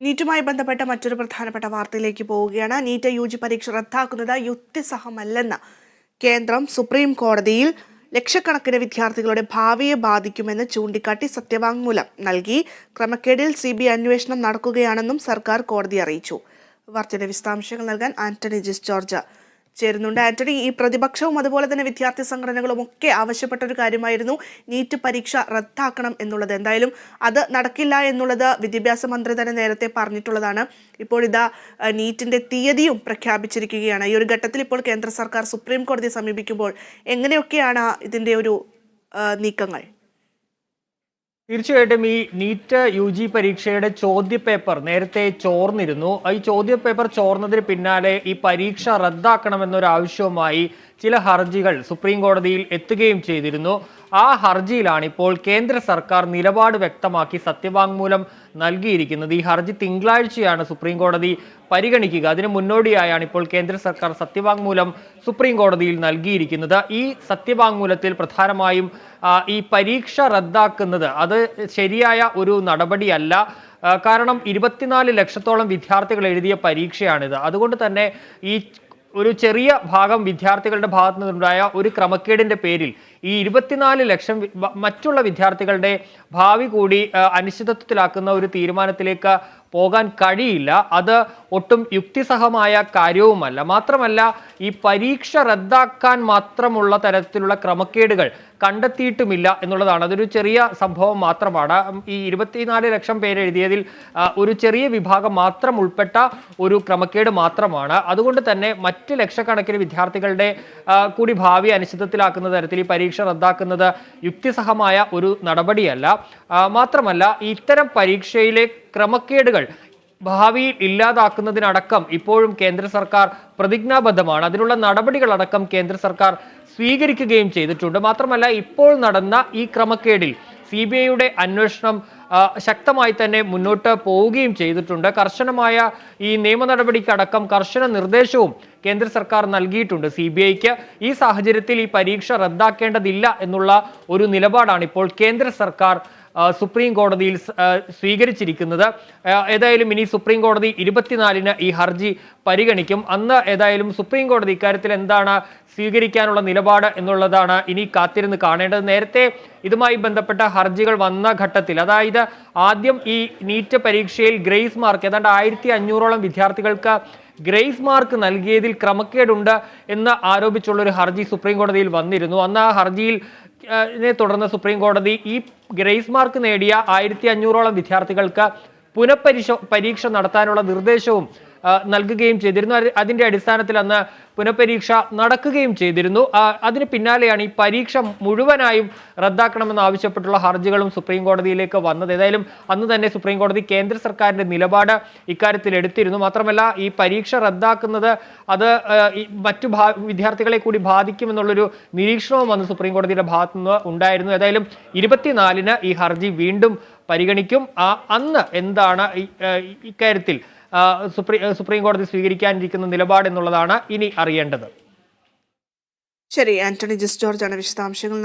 നീറ്റുമായി ബന്ധപ്പെട്ട മറ്റൊരു പ്രധാനപ്പെട്ട വാർത്തയിലേക്ക് പോവുകയാണ്. നീറ്റ് യു ജി പരീക്ഷ റദ്ദാക്കുന്നത് യുക്തിസഹമല്ലെന്ന് കേന്ദ്രം സുപ്രീം കോടതിയിൽ ലക്ഷക്കണക്കിന് വിദ്യാർത്ഥികളുടെ ഭാവിയെ ബാധിക്കുമെന്ന് ചൂണ്ടിക്കാട്ടി സത്യവാങ്മൂലം നൽകി. ക്രമക്കേടിൽ സി ബി അന്വേഷണം നടക്കുകയാണെന്നും സർക്കാർ കോടതി അറിയിച്ചു. വാർത്തയുടെ വിശദാംശങ്ങൾ നൽകാൻ ആന്റണി ജിസ് ജോർജ്. ചേരുന്നുണ്ട്. ആന്റണി ഈ പ്രതിപക്ഷവും അതുപോലെ തന്നെ വിദ്യാർത്ഥി സംഘടനകളും ഒക്കെ ആവശ്യപ്പെട്ട ഒരു കാര്യമായിരുന്നു നീറ്റ് പരീക്ഷ റദ്ദാക്കണം എന്നുള്ളത്. എന്തായാലും അത് നടക്കില്ല എന്നുള്ളത് വിദ്യാഭ്യാസ മന്ത്രി തന്നെ നേരത്തെ പറഞ്ഞിട്ടുള്ളതാണ്. ഇപ്പോൾ ഇതാ നീറ്റിന്റെ തീയതിയും പ്രഖ്യാപിച്ചിരിക്കുകയാണ്. ഈ ഒരു ഘട്ടത്തിൽ ഇപ്പോൾ കേന്ദ്ര സർക്കാർ സുപ്രീം കോടതിയെ സമീപിക്കുമ്പോൾ എങ്ങനെയൊക്കെയാണ് ഇതിന്റെ ഒരു നീക്കങ്ങൾ? തീർച്ചയായിട്ടും ഈ നീറ്റ് യു ജി പരീക്ഷയുടെ ചോദ്യപേപ്പർ നേരത്തെ ചോർന്നിരുന്നു. ഈ ചോദ്യപേപ്പർ ചോർന്നതിന് പിന്നാലെ ഈ പരീക്ഷ റദ്ദാക്കണമെന്നൊരു ആവശ്യവുമായി ചില ഹർജികൾ സുപ്രീം കോടതിയിൽ എത്തുകയും ചെയ്തിരുന്നു. ആ ഹർജിയിലാണ് ഇപ്പോൾ കേന്ദ്ര സർക്കാർ നിലപാട് വ്യക്തമാക്കി സത്യവാങ്മൂലം നൽകിയിരിക്കുന്നത്. ഈ ഹർജി തിങ്കളാഴ്ചയാണ് സുപ്രീം കോടതി പരിഗണിക്കുക. അതിന് മുന്നോടിയായാണ് ഇപ്പോൾ കേന്ദ്ര സർക്കാർ സത്യവാങ്മൂലം സുപ്രീം കോടതിയിൽ നൽകിയിരിക്കുന്നത്. ഈ സത്യവാങ്മൂലത്തിൽ പ്രധാനമായും ഈ പരീക്ഷ റദ്ദാക്കുന്നത് അത് ശരിയായ ഒരു നടപടിയല്ല. കാരണം ഇരുപത്തിനാല് ലക്ഷത്തോളം വിദ്യാർത്ഥികൾ എഴുതിയ പരീക്ഷയാണിത്. അതുകൊണ്ട് തന്നെ ഈ ഒരു ചെറിയ ഭാഗം വിദ്യാർത്ഥികളുടെ ഭാഗത്തു നിന്നുണ്ടായ ഒരു ക്രമക്കേടിന്റെ പേരിൽ ഈ ഇരുപത്തിനാല് ലക്ഷം മറ്റുള്ള വിദ്യാർത്ഥികളുടെ ഭാവി കൂടി അനിശ്ചിതത്വത്തിലാക്കുന്ന ഒരു തീരുമാനത്തിലേക്ക് പോകാൻ കഴിയില്ല. അത് ഒട്ടും യുക്തിസഹമായ കാര്യവുമല്ല. മാത്രമല്ല ഈ പരീക്ഷ റദ്ദാക്കാൻ മാത്രമുള്ള തരത്തിലുള്ള ക്രമക്കേടുകൾ കണ്ടെത്തിയിട്ടുമില്ല എന്നുള്ളതാണ്. അതൊരു ചെറിയ സംഭവം മാത്രമാണ്. ഈ ഇരുപത്തിനാല് ലക്ഷം പേര് എഴുതിയതിൽ ഒരു ചെറിയ വിഭാഗം മാത്രം ഉൾപ്പെട്ട ഒരു ക്രമക്കേട് മാത്രമാണ്. അതുകൊണ്ട് തന്നെ മറ്റ് ലക്ഷക്കണക്കിന് വിദ്യാർത്ഥികളുടെ കൂടി ഭാവി അനിശ്ചിതത്തിലാക്കുന്ന തരത്തിൽ ഈ പരീക്ഷ റദ്ദാക്കുന്നത് യുക്തിസഹമായ ഒരു നടപടിയല്ല. മാത്രമല്ല ഇത്തരം പരീക്ഷയിലെ ക്രമക്കേടുകൾ ഭാവിയിൽ ഇല്ലാതാക്കുന്നതിനടക്കം ഇപ്പോഴും കേന്ദ്ര സർക്കാർ പ്രതിജ്ഞാബദ്ധമാണ്. അതിനുള്ള നടപടികളടക്കം കേന്ദ്ര സർക്കാർ സ്വീകരിക്കുകയും ചെയ്തിട്ടുണ്ട്. മാത്രമല്ല ഇപ്പോൾ നടന്ന ഈ ക്രമക്കേടിൽ സി ബി ഐയുടെ അന്വേഷണം ശക്തമായി തന്നെ മുന്നോട്ട് പോവുകയും ചെയ്തിട്ടുണ്ട്. കർശനമായ ഈ നിയമ നടപടിക്കടക്കം കർശന നിർദ്ദേശവും കേന്ദ്ര സർക്കാർ നൽകിയിട്ടുണ്ട് സി ബി ഐക്ക്. ഈ സാഹചര്യത്തിൽ ഈ പരീക്ഷ റദ്ദാക്കേണ്ടതില്ല എന്നുള്ള ഒരു നിലപാടാണ് ഇപ്പോൾ കേന്ദ്ര സർക്കാർ സുപ്രീം കോടതിയിൽ സ്വീകരിച്ചിരിക്കുന്നത്. ഏതായാലും ഇനി സുപ്രീം കോടതി ഇരുപത്തിനാലിന് ഈ ഹർജി പരിഗണിക്കും. അന്ന് ഏതായാലും സുപ്രീം കോടതി ഇക്കാര്യത്തിൽ എന്താണ് സ്വീകരിക്കാനുള്ള നിലപാട് എന്നുള്ളതാണ് ഇനി കാത്തിരുന്ന് കാണേണ്ടത്. നേരത്തെ ഇതുമായി ബന്ധപ്പെട്ട ഹർജികൾ വന്ന ഘട്ടത്തിൽ അതായത് ആദ്യം ഈ നീറ്റ് പരീക്ഷയിൽ ഗ്രേസ് മാർക്ക് ഏതാണ്ട് ആയിരത്തി അഞ്ഞൂറോളം വിദ്യാർത്ഥികൾക്ക് ഗ്രേസ് മാർക്ക് നൽകിയതിൽ ക്രമക്കേടുണ്ട് എന്ന് ആരോപിച്ചുള്ള ഒരു ഹർജി സുപ്രീം കോടതിയിൽ വന്നിരുന്നു. അന്ന് ആ ഹർജിയിൽ തുടർന്ന് സുപ്രീം കോടതി ഈ ഗ്രേസ് മാർക്ക് നേടിയ ആയിരത്തി അഞ്ഞൂറോളം വിദ്യാർത്ഥികൾക്ക് പുനഃപരിശോ പരീക്ഷ നടത്താനുള്ള നിർദ്ദേശവും നൽകുകയും ചെയ്തിരുന്നു. അതിന്റെ അടിസ്ഥാനത്തിൽ അന്ന് പുനഃപരീക്ഷ നടക്കുകയും ചെയ്തിരുന്നു. അതിന് പിന്നാലെയാണ് ഈ പരീക്ഷ മുഴുവനായും റദ്ദാക്കണമെന്ന് ആവശ്യപ്പെട്ടുള്ള ഹർജികളും സുപ്രീം കോടതിയിലേക്ക് വന്നത്. ഏതായാലും അന്ന് തന്നെ സുപ്രീം കോടതി കേന്ദ്ര സർക്കാരിന്റെ നിലപാട് ഇക്കാര്യത്തിൽ എടുത്തിരുന്നു. മാത്രമല്ല ഈ പരീക്ഷ റദ്ദാക്കുന്നത് അത് മറ്റു വിദ്യാർത്ഥികളെ കൂടി ബാധിക്കുമെന്നുള്ളൊരു നിരീക്ഷണവും അന്ന് സുപ്രീം കോടതിയുടെ ഭാഗത്തു നിന്ന് ഉണ്ടായിരുന്നു. ഏതായാലും ഇരുപത്തിനാലിന് ഈ ഹർജി വീണ്ടും പരിഗണിക്കും. അന്ന് എന്താണ് ഇക്കാര്യത്തിൽ സുപ്രീം കോടതി സ്വീകരിക്കാനിരിക്കുന്ന നിലപാട് എന്നുള്ളതാണ് ഇനി അറിയേണ്ടത്. ശരി ആന്റണി ജിസ് ജോർജ് ആണ് വിശദാംശങ്ങൾ